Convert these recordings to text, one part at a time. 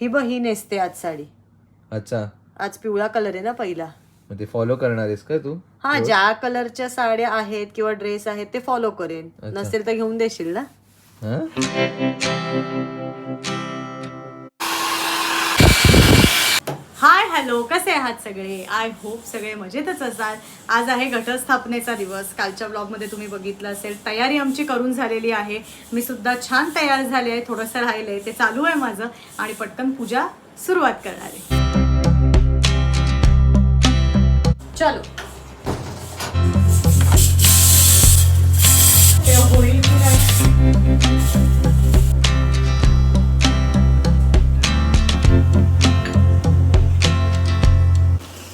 ही बघ ही नेसते आज साडी. अच्छा. आज पिवळा कलर आहे ना पहिला. मग ते फॉलो करणार आहेस का तू? हा ज्या कलरच्या साड्या आहेत किंवा ड्रेस आहेत ते फॉलो करेन. अच्छा. नसेल तर घेऊन देशील ना? हा? हाय हॅलो कसे आहात सगळे? आय होप सगळे मजेतच असाल. आज आहे घटस्थापनेचा दिवस. कालच्या ब्लॉगमध्ये तुम्ही बघितलं असेल तयारी आमची करून झालेली आहे. मी सुद्धा छान तयार झाले आहे थोडंसं राहिलंय ते चालू आहे माझं आणि पटकन पूजा सुरुवात करणार आहे. चलो. होईल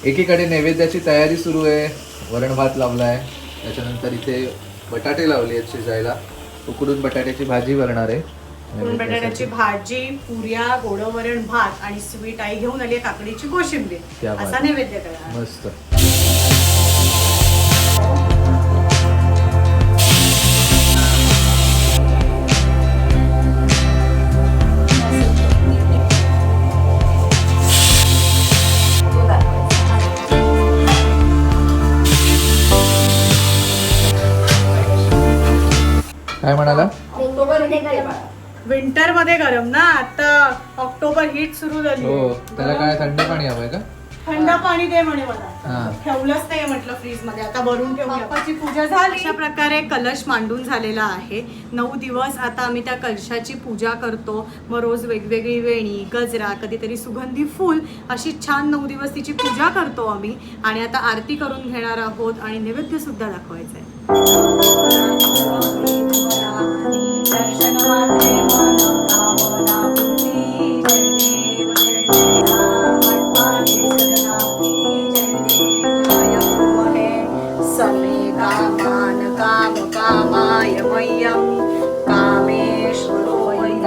एकीकडे नैवेद्याची तयारी सुरू आहे वरण भात लावलाय त्याच्यानंतर इथे बटाटे लावले आहेत शिजायला. उकडून बटाट्याची भाजी बनणार आहे. उकडून बटाट्याची भाजी पुऱ्या गोडं वरण भात आणि स्वीट आई घेऊन आली आहे काकडीची कोशिंबीर. असा नैवेद्य करणार. मस्त. विंटरमध्ये गरम ना? आता ऑक्टोबर हीट सुरू झाली. हो त्याला काय थंड पाणी हवंय का? थंड पाणी दे म्हणे मला. हा. ठेवलंच नाही म्हटलं फ्रीजमध्ये आता भरून बाप्पाची पूजा झाली. अशा प्रकारे कलश मांडून झालेला आहे. नऊ दिवस आता आम्ही त्या कलशाची पूजा करतो. मग रोज वेगवेगळी वेणी गजरा कधीतरी सुगंधी फूल अशी छान नऊ दिवस तिची पूजा करतो आम्ही. आणि आता आरती करून घेणार आहोत आणि नैवेद्य सुद्धा दाखवायचं आहे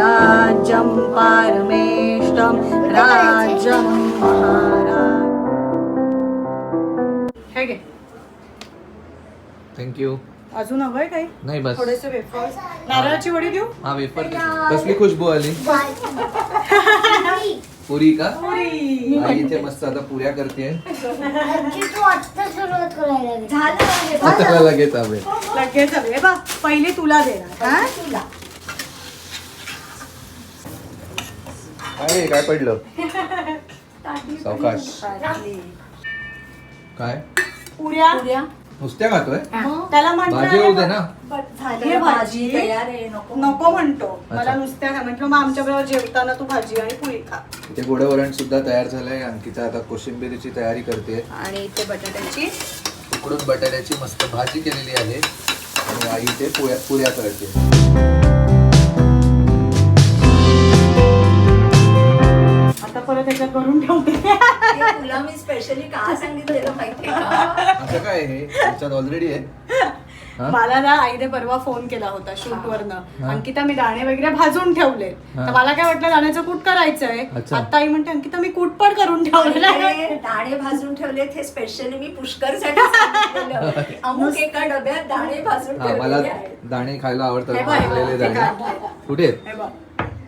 राज्यं पारमेष्टं राज्यं महाराज थँक्यू अजून हवंय काही? नाही बस. थोडेसे वेफर्स. नारळाची वडी देऊ हा वेफर कसली खुशबू आली? पुरी का? आई इथे मस्त आता पुऱ्या करते. लगेच हवे? लगेच हवे. बा पहिले तुला देणार हा? काय काय पडलं? सावकाश. काय? पुऱ्या. नुसत्या खातोय? त्याला भाजी होऊ दे ना? झाली भाजी नको. म्हणतो. मला. नुसत्या खा म्हटलं मग आमच्या बरोबर जेवताना तू भाजी आणि पोळी खा. इथे गोडं वरण सुद्धा तयार झालंय. अंकिता आता कोशिंबिरीची तयारी करते. आणि इथे बटाट्याची उकडून बटाट्याची मस्त भाजी केलेली आहे. आणि आई इथे पुऱ्या पुऱ्या करते. आता परत याच्यात भरून ठेवते. तुला मी स्पेशली का सांगितलेलं? का असं काय हे ऑलरेडी आहे हा? मला ना आईने परवा फोन केला होता शूट वरनं हा. अंकिता मी दाणे वगैरे भाजून ठेवले हा. तर मला काय वाटलं दाण्याचं कूट करायचंय अच्छा. आता आई म्हणते अंकिता मी कूट पण करून ठेवलेलं आहे हे दाणे भाजून ठेवलेत हे स्पेशली मी पुष्करसाठी सांगितलेलं अमुक एका डब्यात दाणे भाजून हा मला ठेवलेले आहेत दाणे खायला आवडतात हे बघ, हे बघ, भाजलेले ते दाणे काढलंय. कुठे आहेत? हे बघ.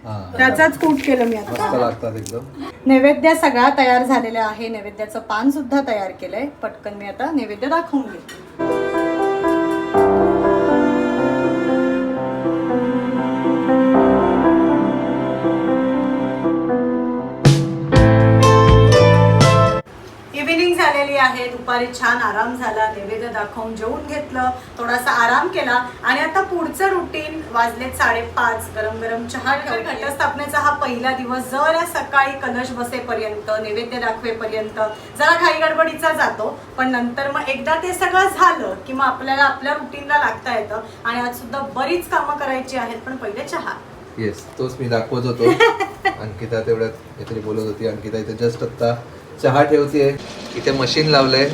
त्याचाच कूट केलं मी मस्त आता लागतात एकदम. नैवेद्य सगळा तयार झालेला आहे. नैवेद्याचं पान सुद्धा तयार केलंय. पटकन मी आता नैवेद्य दाखवून घेते. आहे दुपारी छान आराम झाला नैवेद्य दाखवून जेवून घेतलं थोडासा आराम केला आणि आता पुढचं रुटीन वाजलेत साडेपाच. गरम गरम चहा घटस्थापनेचा हा पहिला दिवस. जरा सकाळी कलश बसेपर्यंत नैवेद्य दाखवेपर्यंत जरा घाई गडबडीचा जातो. पण नंतर मग एकदा ते सगळं झालं की मग आपल्याला आपल्या रुटीनला लागता येतं आणि आज सुद्धा बरीच कामं करायची आहेत पण पहिले चहा. येस तोच मी दाखवत होतो. अंकिता तेवढ्यात काहीतरी बोलत होती. अंकिता इथे जस्ट आता चहा ठेवते इथे मशीन लावलंय.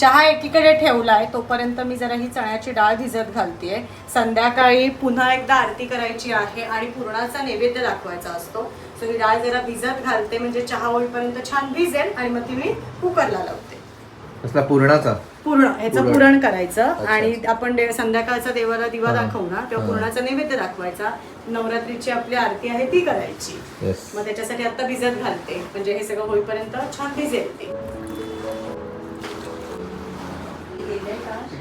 चहा एकीकडे ठेवलाय तोपर्यंत मी जरा ही चण्याची डाळ भिजत घालतेय. संध्याकाळी पुन्हा एकदा आरती करायची आहे आणि पुरणाचा नैवेद्य दाखवायचा असतो. सो ही डाळ जरा भिजत घालते म्हणजे चहा होईपर्यंत छान भिजेल आणि मग ती मी कुकरला लावते. कसला पूर्णाचा. पूर्ण ह्याचं पुरण. करायचं. आणि आपण दे- संध्याकाळचा देवाला दिवा. दाखवू ना तेव्हा. पुरणाचा नैवेद्य दाखवायचा. नवरात्रीची आपली आरती आहे ती करायची. मग त्याच्यासाठी आता भिजत घालते. म्हणजे हे सगळं होईपर्यंत छान भिजेल ते.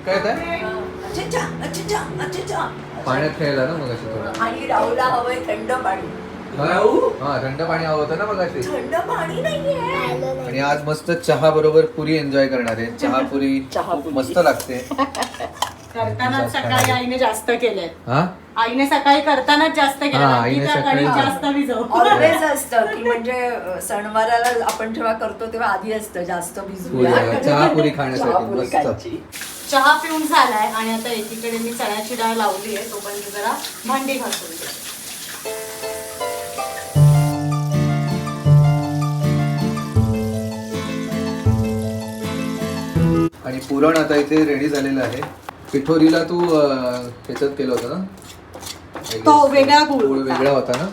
काय काय अच्छा अच्छा अच्छा. पाण्यात खेळला ना मग आणि राहुला हवंय थंड पाणी. थंड पाणी हवं होतं ना मग अशी थंड पाणी नाहीये. आणि आज मस्त चहा बरोबर पुरी एन्जॉय करणार आहे. चहा पुरी. मस्त लागते. करताना सकाळी आईने जास्त केलंय. हा? आईने सकाळी करतानाच जास्त केलं हा, जास्त भिजव. ऑलवेज असतं की म्हणजे सणवाराला आपण जेव्हा करतो तेव्हा आधी असतं जास्त खाण्यासाठी. चहा पिऊन झालाय आणि आता एकीकडे मी चण्याची डाळ लावली आहे तोपर्यंत जरा भांडी घासून आणि पुरण आता इथे रेडी झालेलं आहे. पिठोरीला तू ह्याच्यात केलं होतं ना? तो वेगळा गुळ. वेगळा होता ना?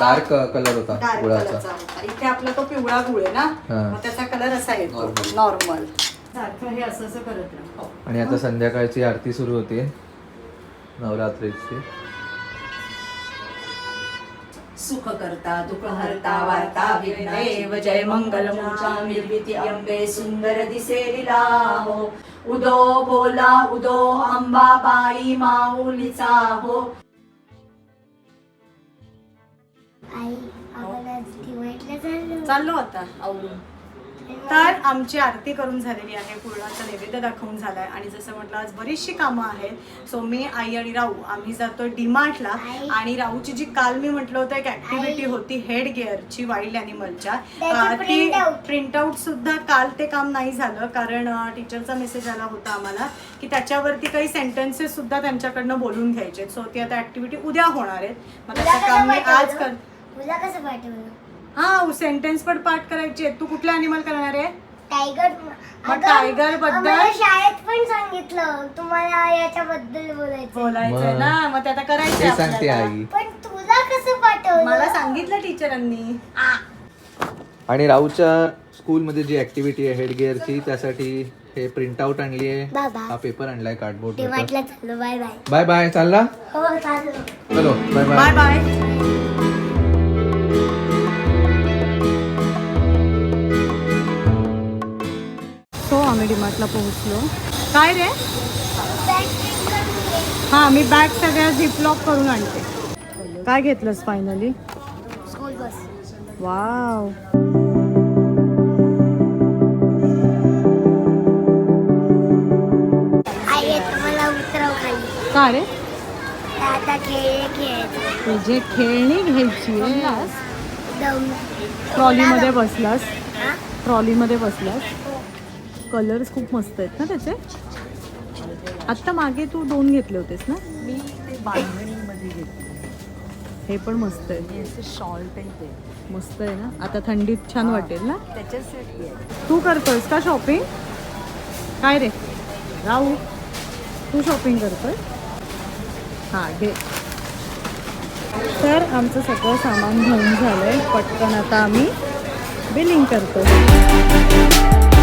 डार्क कलर होता डार्क गुळाचा. कलरचा होता. इथे आपला तो पिवळा गुळ आहे ना? हा. मग त्याचा कलर असा येतो. Normal. नॉर्मल सारखं हे असं असं करत राहा. आणि आता संध्याकाळची आरती सुरू होते. नवरात्रीची. सुख करता दुःख हरता वार्ता विघ्नदेव जय मंगल मूर्छा निर्मिती अंबे सुंदर दिसे लीला हो। उदो बोला उदो अंबाबाई माऊलीचा हो। आई आम्हाला चाललो आता आवरून. तर आमची आरती करून झालेली आहे. पूर्णाचा नैवेद्य दाखवून झालाय. आणि जसं म्हटलं आज बरीचशी कामं आहेत. सो मी आई आणि राहू आम्ही जातो डीमार्टला. आणि राहूची जी काल मी म्हटलं होतं एक ऍक्टिव्हिटी होती हेड गिअरची वाईल्ड अॅनिमलच्या ती. प्रिंटआउट सुद्धा काल ते काम नाही झालं. कारण टीचरचा मेसेज आला होता आम्हाला की त्याच्यावरती काही सेंटेन्सेस सुद्धा त्यांच्याकडनं बोलून घ्यायचे सो ती आता ऍक्टिव्हिटी उद्या होणार आहेत. मग त्याचं काम मी आज कर कसं पाठवलं हा सेंटेन्स पण पाठ करायची आहे तू कुठला अॅनिमल करणार आहे? टायगर मग टायगर बद्दल- शाळेत पण सांगितलं. तुम्हाला याच्याबद्दल बोलायचं बोलायचंय मग. ना. मग ते आता करायचंय ते सांगते आपल्याला. आई. पण तुला कसं पाठवलं? मला सांगितलं टीचरांनी. आणि राहूच्या स्कूलमध्ये जी ऍक्टिव्हिटी आहे हेड गिअरची त्यासाठी हे प्रिंट आउट आणली आहे. बाबा. हा पेपर आणलाय कार्डबोर्ड चाललो. बाय बाय बाय बाय चालला? हो चाललो. चलो. बाय बाय बाय बाय आम्ही डिमार्टला पोहोचलो. काय रे? हा मी बॅग सगळ्या झिपलॉक करून आणते. काय घेतलंस फायनली स्कूल बस वाव काय रे? तुझे खेळणी घ्यायची दम. ट्रॉलीमध्ये बसलास? ट्रॉलीमध्ये बसलास. कलर्स खूप मस्त आहेत ना त्याचे? आत्ता मागे तू दोन घेतले होतेस ना? मी ते बांधणीमध्ये घेतली. हे पण मस्त आहे. शॉल टाईप आहे मस्त आहे ना? आता थंडीत छान वाटेल ना? त्याच्यासाठी आहे तू करतोयस का शॉपिंग काय रे? राहू. तू शॉपिंग करतोय? हां घे. तर आमचं सगळं सामान घेऊन झालंय. पटकन आता आम्ही बिलिंग करतो.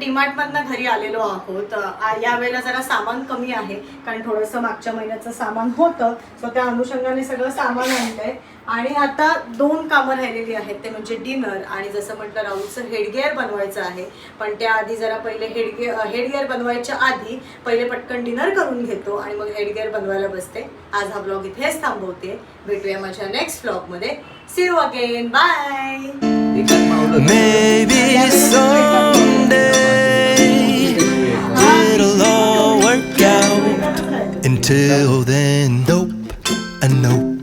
डीमार्ट मधनं घरी आलेलो आहोत. यावेळेला जरा सामान कमी आहे कारण थोडंसं मागच्या महिन्याचं सामान होतं. सो त्या अनुषंगाने सगळं सामान आणलंय. आणि आता दोन कामं राहिलेली आहेत ते म्हणजे डिनर आणि जसं म्हटलं राहुलचं हेडगिअर बनवायचं आहे. पण त्याआधी जरा पहिले हेडगिअर हेडगिअर बनवायच्या आधी पहिले पटकन डिनर करून घेतो आणि मग हेडगिअर बनवायला बसते. आज हा ब्लॉग इथेच थांबवते. भेटूया माझ्या नेक्स्ट ब्लॉगमध्ये see you again bye Until then, nope, a nope,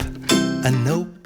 a nope.